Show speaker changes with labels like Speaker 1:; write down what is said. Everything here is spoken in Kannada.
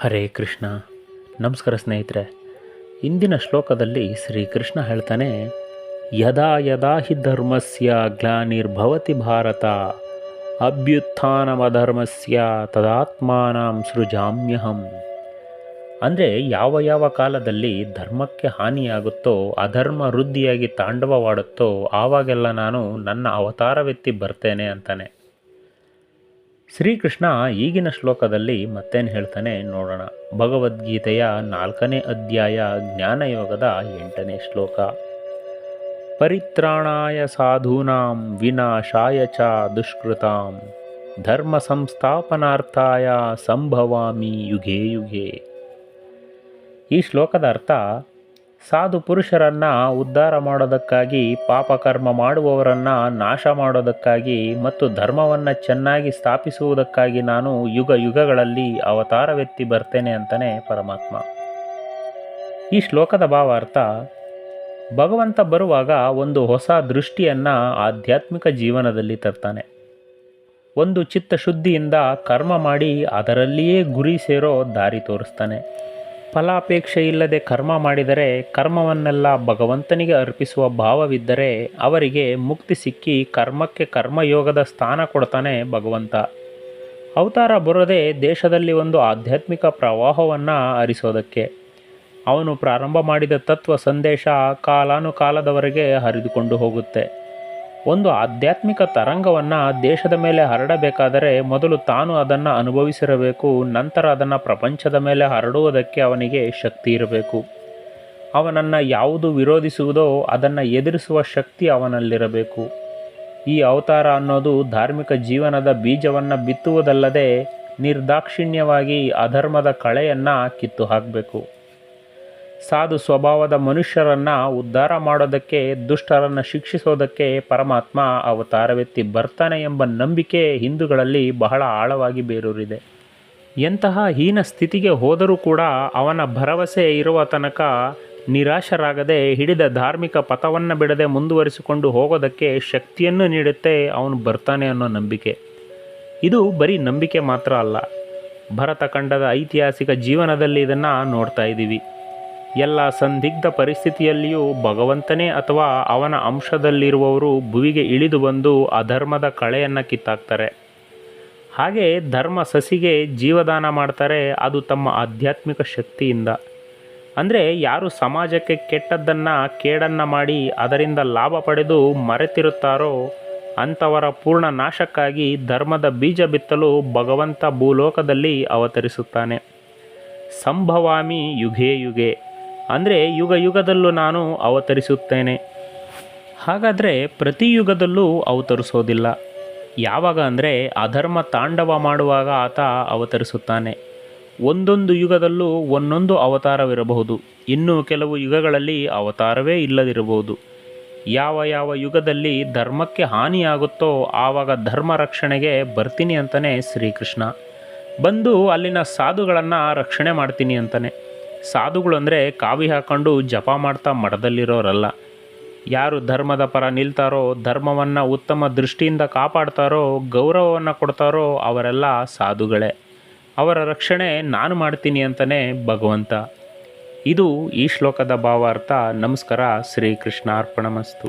Speaker 1: ಹರೇ ಕೃಷ್ಣ. ನಮಸ್ಕಾರ ಸ್ನೇಹಿತರೆ. ಇಂದಿನ ಶ್ಲೋಕದಲ್ಲಿ ಶ್ರೀಕೃಷ್ಣ ಹೇಳ್ತಾನೆ, ಯದಾ ಯದಾ ಹಿ ಧರ್ಮಸ್ಯ ಗ್ಲಾನಿರ್ಭವತಿ ಭಾರತ, ಅಭ್ಯುತ್ಥಾನಮಧರ್ಮಸ್ಯ ತದಾತ್ಮಾನಂ ಸೃಜಾಮ್ಯಹಂ. ಅಂದರೆ ಯಾವ ಯಾವ ಕಾಲದಲ್ಲಿ ಧರ್ಮಕ್ಕೆ ಹಾನಿಯಾಗುತ್ತೋ, ಅಧರ್ಮ ವೃದ್ಧಿಯಾಗಿ ತಾಂಡವವಾಡುತ್ತೋ, ಆವಾಗೆಲ್ಲ ನಾನು ನನ್ನ ಅವತಾರವೆತ್ತಿ ಬರ್ತೇನೆ ಅಂತಾನೆ. ಶ್ರೀಕೃಷ್ಣ ಈಗಿನ ಶ್ಲೋಕದಲ್ಲಿ ಮತ್ತೇನು ಹೇಳ್ತಾನೆ ನೋಡೋಣ. ಭಗವದ್ಗೀತೆಯ ನಾಲ್ಕನೇ ಅಧ್ಯಾಯ ಜ್ಞಾನಯೋಗದ ಎಂಟನೇ ಶ್ಲೋಕ. ಪರಿತ್ರಾಣಾಯ ಸಾಧೂನಾಂ ವಿನಾಶಾಯ ಚ ದುಷ್ಕೃತಾಂ ಧರ್ಮ ಸಂಸ್ಥಾಪನಾರ್ಥಾಯ ಸಂಭವಾಮಿ ಯುಗೇ ಯುಗೇ. ಈ ಶ್ಲೋಕದ ಅರ್ಥ ಸಾಧು ಪುರುಷರನ್ನು ಉದ್ಧಾರ ಮಾಡೋದಕ್ಕಾಗಿ ಪಾಪಕರ್ಮ ಮಾಡುವವರನ್ನು ನಾಶ ಮಾಡೋದಕ್ಕಾಗಿ ಮತ್ತು ಧರ್ಮವನ್ನು ಚೆನ್ನಾಗಿ ಸ್ಥಾಪಿಸುವುದಕ್ಕಾಗಿ ನಾನು ಯುಗ ಯುಗಗಳಲ್ಲಿ ಅವತಾರವೆತ್ತಿ ಬರ್ತೇನೆ ಅಂತಲೇ ಪರಮಾತ್ಮ. ಈ ಶ್ಲೋಕದ ಭಾವಾರ್ಥ, ಭಗವಂತ ಬರುವಾಗ ಒಂದು ಹೊಸ ದೃಷ್ಟಿಯನ್ನು ಆಧ್ಯಾತ್ಮಿಕ ಜೀವನದಲ್ಲಿ ತರ್ತಾನೆ. ಒಂದು ಚಿತ್ತ ಶುದ್ಧಿಯಿಂದ ಕರ್ಮ ಮಾಡಿ ಅದರಲ್ಲಿಯೇ ಗುರಿ ಸೇರೋ ದಾರಿ ತೋರಿಸ್ತಾನೆ. ಫಲಾಪೇಕ್ಷೆ ಇಲ್ಲದೆ ಕರ್ಮ ಮಾಡಿದರೆ ಕರ್ಮವನ್ನೆಲ್ಲ ಭಗವಂತನಿಗೆ ಅರ್ಪಿಸುವ ಭಾವವಿದ್ದರೆ ಅವರಿಗೆ ಮುಕ್ತಿ ಸಿಕ್ಕಿ ಕರ್ಮಕ್ಕೆ ಕರ್ಮಯೋಗದ ಸ್ಥಾನ ಕೊಡ್ತಾನೆ ಭಗವಂತ. ಅವತಾರ ಬರೋದೇ ದೇಶದಲ್ಲಿ ಒಂದು ಆಧ್ಯಾತ್ಮಿಕ ಪ್ರವಾಹವನ್ನು ಹರಿಸೋದಕ್ಕೆ ಅವನು ಪ್ರಾರಂಭ ಮಾಡಿದ ತತ್ವ ಸಂದೇಶ ಕಾಲಾನುಕಾಲದವರೆಗೆ ಹರಿದುಕೊಂಡು ಹೋಗುತ್ತೆ. ಒಂದು ಆಧ್ಯಾತ್ಮಿಕ ತರಂಗವನ್ನು ದೇಶದ ಮೇಲೆ ಹರಡಬೇಕಾದರೆ ಮೊದಲು ತಾನು ಅದನ್ನು ಅನುಭವಿಸಿರಬೇಕು, ನಂತರ ಅದನ್ನು ಪ್ರಪಂಚದ ಮೇಲೆ ಹರಡುವುದಕ್ಕೆ ಅವನಿಗೆ ಶಕ್ತಿ ಇರಬೇಕು. ಅವನನ್ನು ಯಾವುದು ವಿರೋಧಿಸುವುದೋ ಅದನ್ನು ಎದುರಿಸುವ ಶಕ್ತಿ ಅವನಲ್ಲಿರಬೇಕು. ಈ ಅವತಾರ ಅನ್ನೋದು ಧಾರ್ಮಿಕ ಜೀವನದ ಬೀಜವನ್ನು ಬಿತ್ತುವುದಲ್ಲದೆ ನಿರ್ದಾಕ್ಷಿಣ್ಯವಾಗಿ ಅಧರ್ಮದ ಕಳೆಯನ್ನು ಕಿತ್ತು ಹಾಕಬೇಕು ಸಾಧು ಸ್ವಭಾವದ ಮನುಷ್ಯರನ್ನು ಉದ್ಧಾರ ಮಾಡೋದಕ್ಕೆ, ದುಷ್ಟರನ್ನು ಶಿಕ್ಷಿಸೋದಕ್ಕೆ ಪರಮಾತ್ಮ ಅವತಾರವೆತ್ತಿ ಬರ್ತಾನೆ ಎಂಬ ನಂಬಿಕೆ ಹಿಂದೂಗಳಲ್ಲಿ ಬಹಳ ಆಳವಾಗಿ ಬೇರೂರಿದೆ. ಎಂತಹ ಹೀನ ಸ್ಥಿತಿಗೆ ಹೋದರೂ ಕೂಡ ಅವನ ಭರವಸೆ ಇರುವ ತನಕ ನಿರಾಶರಾಗದೆ ಹಿಡಿದ ಧಾರ್ಮಿಕ ಪಥವನ್ನು ಬಿಡದೆ ಮುಂದುವರಿಸಿಕೊಂಡು ಹೋಗೋದಕ್ಕೆ ಶಕ್ತಿಯನ್ನು ನೀಡುತ್ತೆ ಅವನು ಬರ್ತಾನೆ ಅನ್ನೋ ನಂಬಿಕೆ. ಇದು ಬರೀ ನಂಬಿಕೆ ಮಾತ್ರ ಅಲ್ಲ, ಭರತಖಂಡದ ಐತಿಹಾಸಿಕ ಜೀವನದಲ್ಲಿ ಇದನ್ನು ನೋಡ್ತಾ ಇದ್ದೀವಿ. ಎಲ್ಲ ಸಂದಿಗ್ಧ ಪರಿಸ್ಥಿತಿಯಲ್ಲಿಯೂ ಭಗವಂತನೇ ಅಥವಾ ಅವನ ಅಂಶದಲ್ಲಿರುವವರು ಭುವಿಗೆ ಇಳಿದು ಬಂದು ಅಧರ್ಮದ ಕಳೆಯನ್ನು ಕಿತ್ತಾಕ್ತಾರೆ. ಹಾಗೆ ಧರ್ಮ ಸಸಿಗೆ ಜೀವದಾನ ಮಾಡ್ತಾರೆ, ಅದು ತಮ್ಮ ಆಧ್ಯಾತ್ಮಿಕ ಶಕ್ತಿಯಿಂದ. ಅಂದರೆ ಯಾರು ಸಮಾಜಕ್ಕೆ ಕೆಟ್ಟದ್ದನ್ನು, ಕೇಡನ್ನು ಮಾಡಿ ಅದರಿಂದ ಲಾಭ ಪಡೆದು ಮರೆತಿರುತ್ತಾರೋ, ಅಂಥವರ ಪೂರ್ಣ ನಾಶಕ್ಕಾಗಿ ಧರ್ಮದ ಬೀಜ ಬಿತ್ತಲು ಭಗವಂತ ಭೂಲೋಕದಲ್ಲಿ ಅವತರಿಸುತ್ತಾನೆ. ಸಂಭವಾಮಿ ಯುಗೇ ಯುಗೆ. ಅಂದರೆ ಯುಗ ಯುಗದಲ್ಲೂ ನಾನು ಅವತರಿಸುತ್ತೇನೆ. ಹಾಗಾದರೆ ಪ್ರತಿ ಯುಗದಲ್ಲೂ ಅವತರಿಸೋದಿಲ್ಲ. ಯಾವಾಗ ಅಂದರೆ ಅಧರ್ಮ ತಾಂಡವ ಮಾಡುವಾಗ ಆತ ಅವತರಿಸುತ್ತಾನೆ. ಒಂದೊಂದು ಯುಗದಲ್ಲೂ ಒಂದೊಂದು ಅವತಾರವಿರಬಹುದು. ಇನ್ನು ಕೆಲವು ಯುಗಗಳಲ್ಲಿ ಅವತಾರವೇ ಇಲ್ಲದಿರಬಹುದು. ಯಾವ ಯಾವ ಯುಗದಲ್ಲಿ ಧರ್ಮಕ್ಕೆ ಹಾನಿಯಾಗುತ್ತೋ ಆವಾಗ ಧರ್ಮ ರಕ್ಷಣೆಗೆ ಬರ್ತೀನಿ ಅಂತಲೇ ಶ್ರೀಕೃಷ್ಣ. ಬಂದು ಅಲ್ಲಿನ ಸಾಧುಗಳನ್ನು ರಕ್ಷಣೆ ಮಾಡ್ತೀನಿ ಅಂತಾನೆ. ಸಾಧುಗಳು ಅಂದರೆ ಕಾವಿ ಹಾಕೊಂಡು ಜಪ ಮಾಡ್ತಾ ಮಠದಲ್ಲಿರೋರಲ್ಲ. ಯಾರು ಧರ್ಮದ ಪರ ನಿಲ್ತಾರೋ, ಧರ್ಮವನ್ನು ಉತ್ತಮ ದೃಷ್ಟಿಯಿಂದ ಕಾಪಾಡ್ತಾರೋ, ಗೌರವವನ್ನು ಕೊಡ್ತಾರೋ ಅವರೆಲ್ಲ ಸಾಧುಗಳೇ. ಅವರ ರಕ್ಷಣೆ ನಾನು ಮಾಡ್ತೀನಿ ಅಂತಲೇ ಭಗವಂತ. ಇದು ಈ ಶ್ಲೋಕದ ಭಾವಾರ್ಥ. ನಮಸ್ಕಾರ. ಶ್ರೀಕೃಷ್ಣ ಅರ್ಪಣಮಸ್ತು